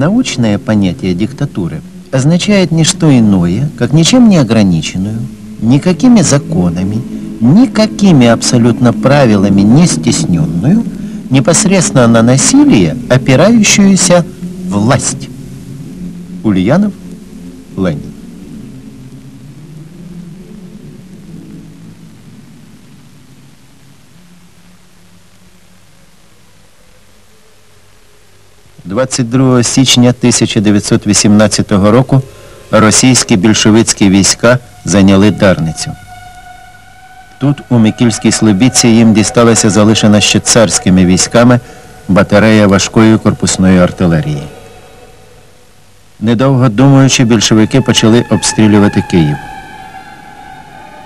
Научное понятие диктатуры означает не что иное, как ничем не ограниченную, никакими законами, никакими абсолютно правилами не стесненную, непосредственно на насилие опирающуюся власть. Ульянов, Ленин. «22 січня 1918 року російські більшовицькі війська зайняли Дарницю. Тут, у Микільській Слобідці, їм дісталася залишена ще царськими військами батарея важкої корпусної артилерії. Недовго думаючи, більшовики почали обстрілювати Київ.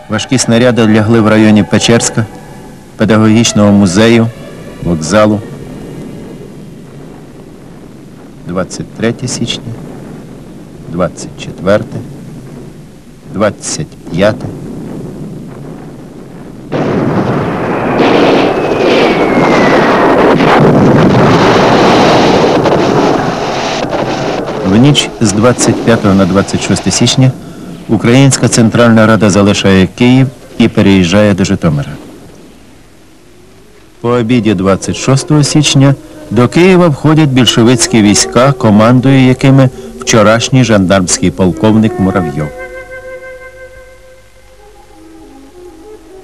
Важкі снаряди лягли в районі Печерська, педагогічного музею, вокзалу. 23 січня, 24, 25. В ніч з 25 на 26 січня Українська Центральна Рада залишає Київ і переїжджає до Житомира. По обіді 26 січня до Києва входять більшовицькі війська, командує якими вчорашній жандармський полковник Муравйов.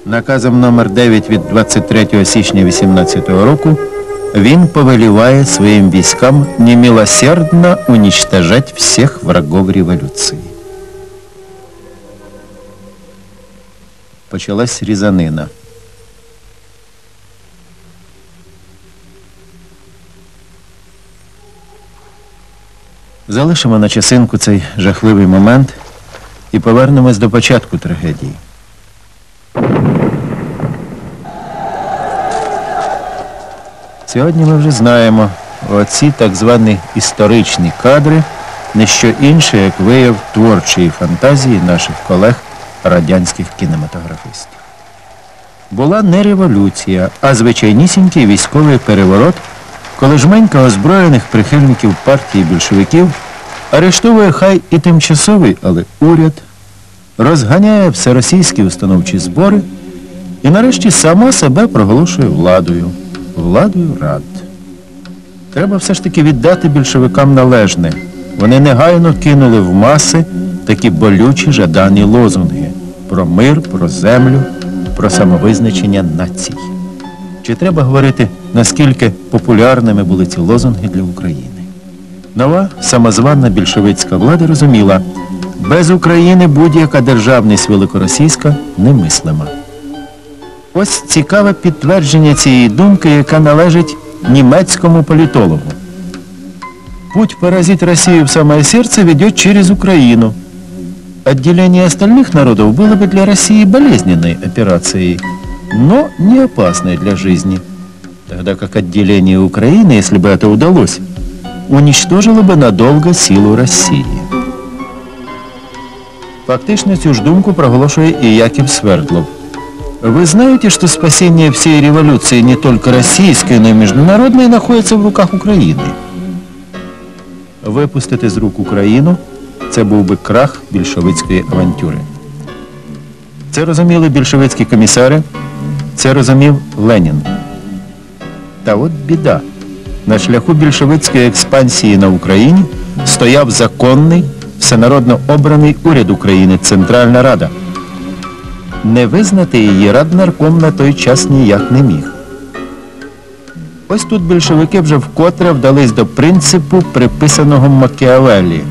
Наказом номер 9 від 23 січня 18 року він повеліває своїм військам немилосердно уничтожать всіх врагов революції. Почалась різанина. Залишимо на часинку цей жахливий момент і повернемось до початку трагедії. Сьогодні ми вже знаємо, оці так звані історичні кадри не що інше, як вияв творчої фантазії наших колег радянських кінематографістів. Була не революція, а звичайнісінький військовий переворот, коли жменька озброєних прихильників партії більшовиків арештовує хай і тимчасовий, але уряд, розганяє всеросійські установчі збори і нарешті сама себе проголошує владою, владою рад. Треба все ж таки віддати більшовикам належне. Вони негайно кинули в маси такі болючі жадані лозунги про мир, про землю, про самовизначення націй. Чи треба говорити, наскільки популярними були ці лозунги для України? Нова самозванна більшовицька влада розуміла, без України будь-яка державність великоросійська немислима. Ось цікаве підтвердження цієї думки, яка належить німецькому політологу. Путь поразить Россию в самое сердце ведет через Украину. Отделение остальных народов было бы для России болезненной операцией, но не опасной для жизни, тогда как отделение Украины, если бы это удалось, уничтожило бы надолго силу России. Фактично цю ж думку проголошує і Яків Свердлов. Вы знаете, что спасение всей революции не только российской, но и международной находится в руках Украины? Випустити з рук Україну це був би крах більшовицької авантюри. Це розуміли більшовицькі комісари, це розумів Ленін. Та от біда. На шляху більшовицької експансії на Україні стояв законний, всенародно обраний уряд України Центральна Рада. Не визнати її раднарком на той час ніяк не міг. Ось тут більшовики вже вкотре вдались до принципу, приписаного Макіавеллі.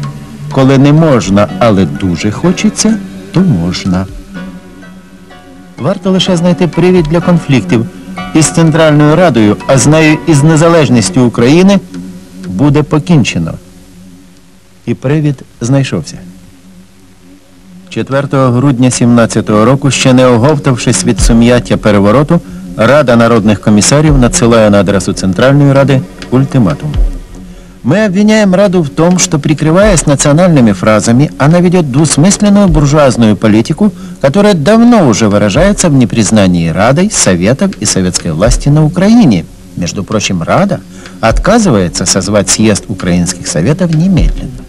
Коли не можна, але дуже хочеться, то можна. Варто лише знайти привід для конфліктів із Центральною Радою, а з нею і з незалежністю України буде покінчено. І привід знайшовся. 4 грудня 17-го року, ще не оговтавшись від сум'яття перевороту, Рада народных комиссарів надсылая на адресу Центральной Рады ультиматум. Мы обвиняем Раду в том, что, прикрываясь национальными фразами, она ведет двусмысленную буржуазную политику, которая давно уже выражается в непризнании Радой, Советов и советской власти на Украине, Между прочим, Рада отказывается созвать съезд Украинских Советов немедленно.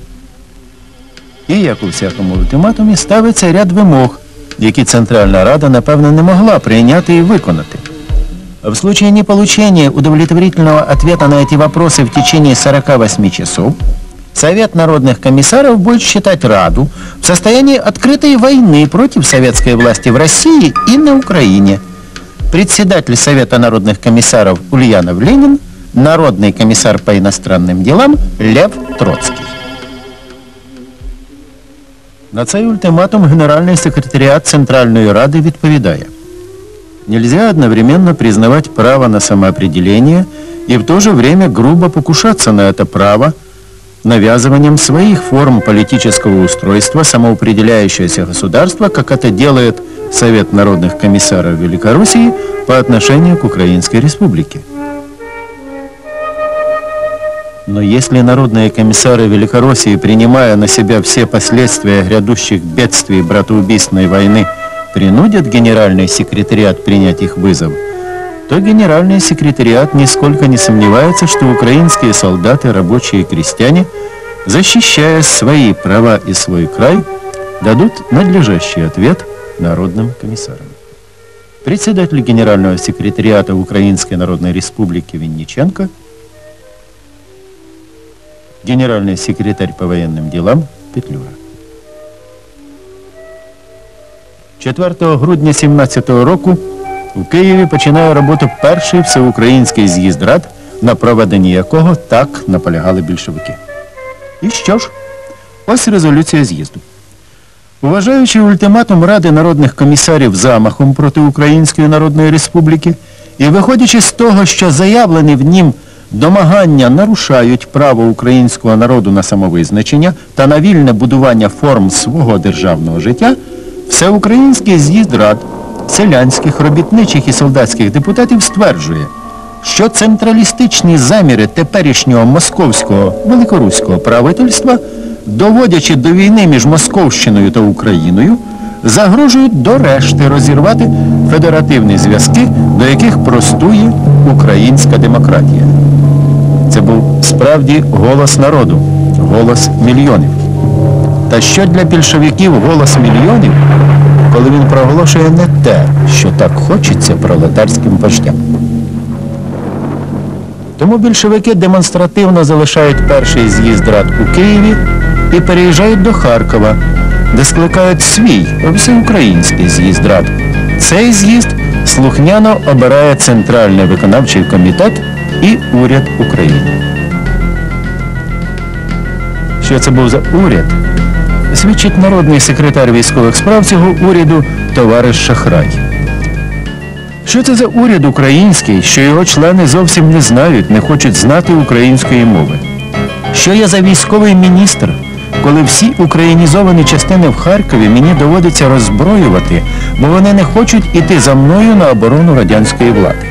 І, як у всякому ультиматумі, ставиться ряд вимог, які Центральна Рада, напевно, не могла прийняти і виконати. В случае неполучения удовлетворительного ответа на эти вопросы в течение 48 часов, Совет народных комиссаров будет считать Раду в состоянии открытой войны против советской власти в России и на Украине. Председатель Совета народных комиссаров Ульянов Ленин, народный комиссар по иностранным делам Лев Троцкий. На цей ультиматум Генеральний секретаріат Центральної Ради відповідає. Нельзя одновременно признавать право на самоопределение и в то же время грубо покушаться на это право навязыванием своих форм политического устройства самоопределяющееся государство, как это делает Совет народных комиссаров Великороссии по отношению к Украинской Республике. Но если народные комиссары Великороссии, принимая на себя все последствия грядущих бедствий братоубийственной войны, принудят генеральный секретариат принять их вызов, то генеральный секретариат нисколько не сомневается, что украинские солдаты, рабочие и крестьяне, защищая свои права и свой край, дадут надлежащий ответ народным комиссарам. Председатель генерального секретариата Украинской Народной Республики Винниченко, генеральный секретарь по военным делам Петлюра. 4 грудня 17 року у Києві починає роботу перший всеукраїнський з'їзд рад, на проведенні якого так наполягали більшовики. І що ж? Ось резолюція з'їзду. Вважаючи ультиматум Ради народних комісарів замахом проти Української Народної Республіки і виходячи з того, що заявлені в нім домагання нарушають право українського народу на самовизначення та на вільне будування форм свого державного життя, Всеукраїнський з'їзд рад селянських, робітничих і солдатських депутатів стверджує, що централістичні заміри теперішнього московського великоруського правительства, доводячи до війни між Московщиною та Україною, загрожують до решти розірвати федеративні зв'язки, до яких простує українська демократія. Це був справді голос народу, голос мільйонів. Та що для більшовиків голос мільйонів, коли він проголошує не те, що так хочеться пролетарським вождям? Тому більшовики демонстративно залишають перший з'їзд рад у Києві і переїжджають до Харкова, де скликають свій всеукраїнський з'їзд рад. Цей з'їзд слухняно обирає Центральний виконавчий комітет і уряд України. Що це був за уряд? Свідчить народний секретар військових справ цього уряду товариш Шахрай. Що це за уряд український, що його члени зовсім не знають, не хочуть знати української мови? Що я за військовий міністр, коли всі українізовані частини в Харкові мені доводиться роззброювати, бо вони не хочуть іти за мною на оборону радянської влади?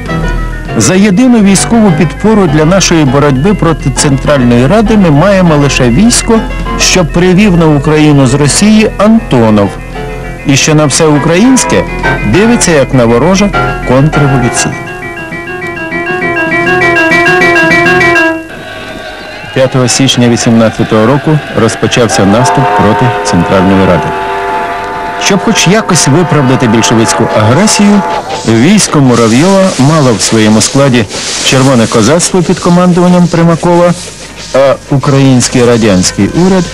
За єдину військову підпору для нашої боротьби проти Центральної Ради ми маємо лише військо, що привів на Україну з Росії Антонов, і що на все українське дивиться як на ворожа контрреволюція. 5 січня 18 року розпочався наступ проти Центральної Ради. Щоб хоч якось виправдати більшовицьку агресію, військо Муравйова мало в своєму складі червоне козацтво під командуванням Примакова, а український радянський уряд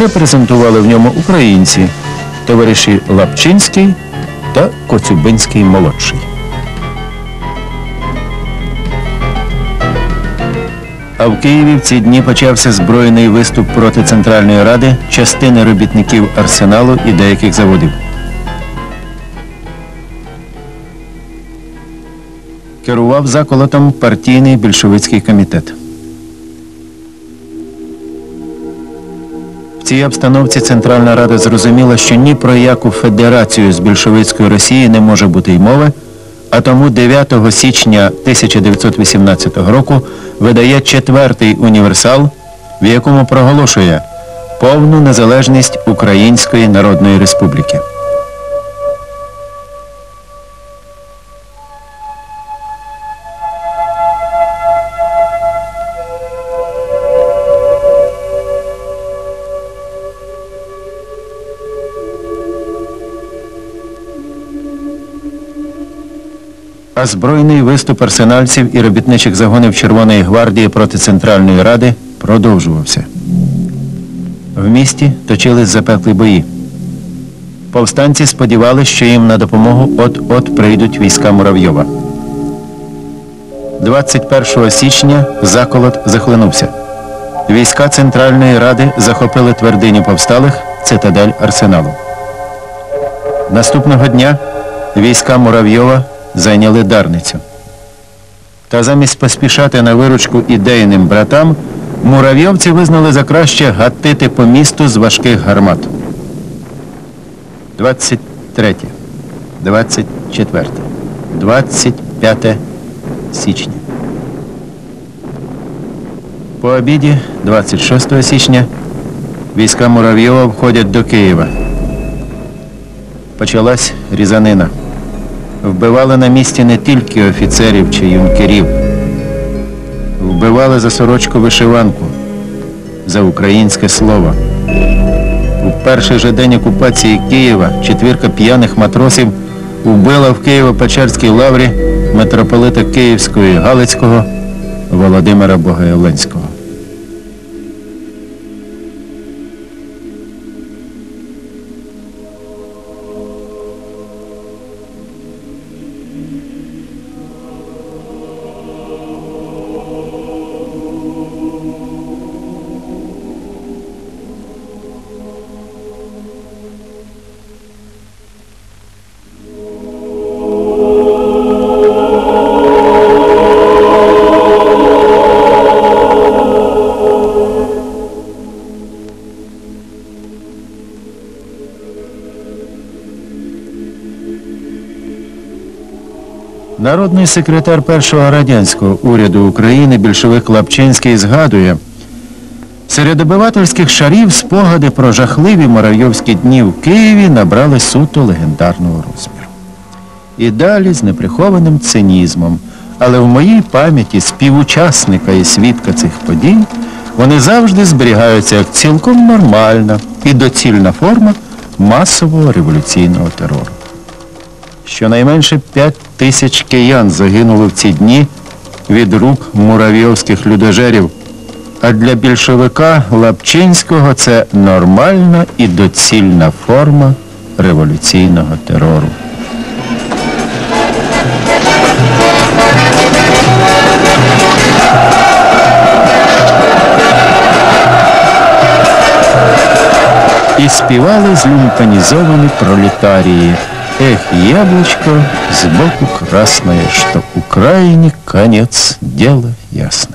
репрезентували в ньому українці, товариші Лапчинський та Коцюбинський молодший. А в Києві в ці дні почався збройний виступ проти Центральної Ради, частини робітників арсеналу і деяких заводів. Керував заколотом партійний більшовицький комітет. В цій обстановці Центральна Рада зрозуміла, що ні про яку федерацію з більшовицької Росії не може бути й мови, а тому 9 січня 1918 року видає четвертий універсал, в якому проголошує повну незалежність Української Народної Республіки. А збройний виступ арсенальців і робітничих загонів Червоної гвардії проти Центральної Ради продовжувався. В місті точились запеклі бої. Повстанці сподівалися, що їм на допомогу от-от прийдуть війська Муравйова. 21 січня заколот захлинувся. Війська Центральної Ради захопили твердиню повсталих цитадель Арсеналу. Наступного дня війська Муравйова зайняли Дарницю. Та замість поспішати на виручку ідейним братам, муравйовці визнали за краще гатити по місту з важких гармат. 23, 24, 25 січня. По обіді 26 січня війська Муравйова входять до Києва. Почалась різанина. Вбивали на місці не тільки офіцерів чи юнкерів. Вбивали за сорочку вишиванку, за українське слово. У перший же день окупації Києва четвірка п'яних матросів вбила в Києво-Печерській лаврі митрополита Київського і Галицького Володимира Богоявленського. Народний секретар першого радянського уряду України більшовик Лапчинський згадує, серед обивательських шарів спогади про жахливі моравйовські дні в Києві набрали суто легендарного розміру. І далі з неприхованим цинізмом, але в моїй пам'яті співучасника і свідка цих подій вони завжди зберігаються як цілком нормальна і доцільна форма масового революційного терору. Щонайменше 5 тисяч киян загинуло в ці дні від рук муравйовських людожерів. А для більшовика Лапчинського це нормальна і доцільна форма революційного терору. І співали злюмпанізовані пролетарії. Эх, яблочко сбоку красное, что Украине конец, дела ясное.